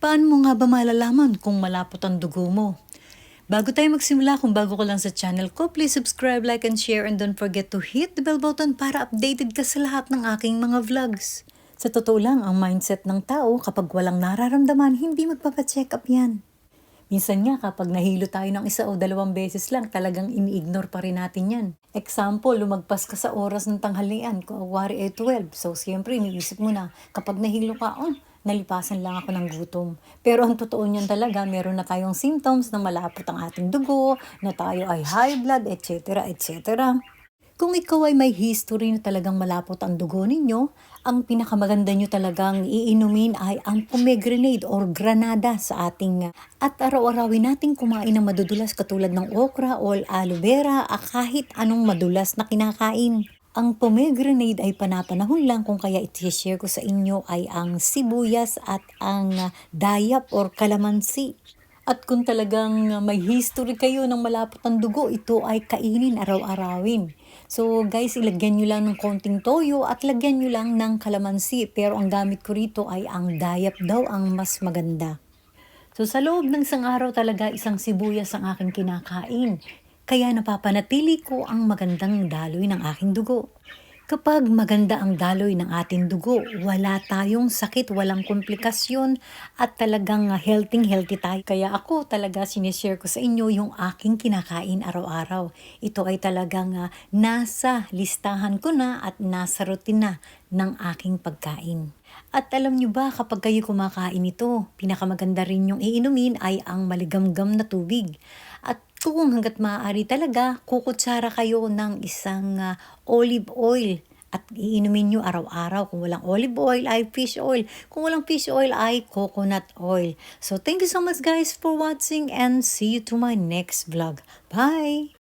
Paano mo nga ba malalaman kung malapot ang dugo mo? Bago tayo magsimula, kung bago ko lang sa channel ko, please subscribe, like, and share, and don't forget to hit the bell button para updated ka sa lahat ng aking mga vlogs. Sa totoo lang, ang mindset ng tao kapag walang nararamdaman, hindi magpapacheck up yan. Minsan nga kapag nahilo tayo ng isa o dalawang beses lang, talagang ini-ignore pa rin natin yan. Example, lumagpas ka sa oras ng tanghalian, kung awari ay 12. So, siyempre, iniisip mo na, kapag nahilo ka, oh, nalipasan lang ako ng gutom. Pero ang totoo niyan talaga, meron na tayong symptoms na malapot ang ating dugo, na tayo ay high blood, etc. etc. Kung ikaw ay may history na talagang malapot ang dugo ninyo, ang pinakamaganda nyo talagang iinumin ay ang pomegranate or granada sa ating at araw-arawin nating kumain ng madudulas katulad ng okra o aloe vera at kahit anong madulas na kinakain. Ang pomegranate ay panapanahon lang kung kaya iti-share ko sa inyo ay ang sibuyas at ang dayap or kalamansi. At kung talagang may history kayo ng malapot ang dugo, ito ay kainin araw-arawin. So guys, ilagyan nyo lang ng konting toyo at lagyan nyo lang ng kalamansi. Pero ang gamit ko rito ay ang dayap daw ang mas maganda. So sa loob ng isang araw talaga isang sibuyas ang aking kinakain. Kaya napapanatili ko ang magandang daloy ng aking dugo. Kapag maganda ang daloy ng ating dugo, wala tayong sakit, walang komplikasyon at talagang healthy healthy tayo. Kaya ako talaga sinishare ko sa inyo yung aking kinakain araw-araw. Ito ay talagang uh, nasa listahan ko na at nasa routine na ng aking pagkain. At alam nyo ba kapag kayo kumakain ito, pinakamaganda rin yung iinumin ay ang maligamgam na tubig. At kung hanggat maaari talaga, kukutsara kayo ng isang uh, olive oil at iinumin nyo araw-araw. Kung walang olive oil ay fish oil. Kung walang fish oil ay coconut oil. So thank you so much guys for watching and see you to my next vlog. Bye!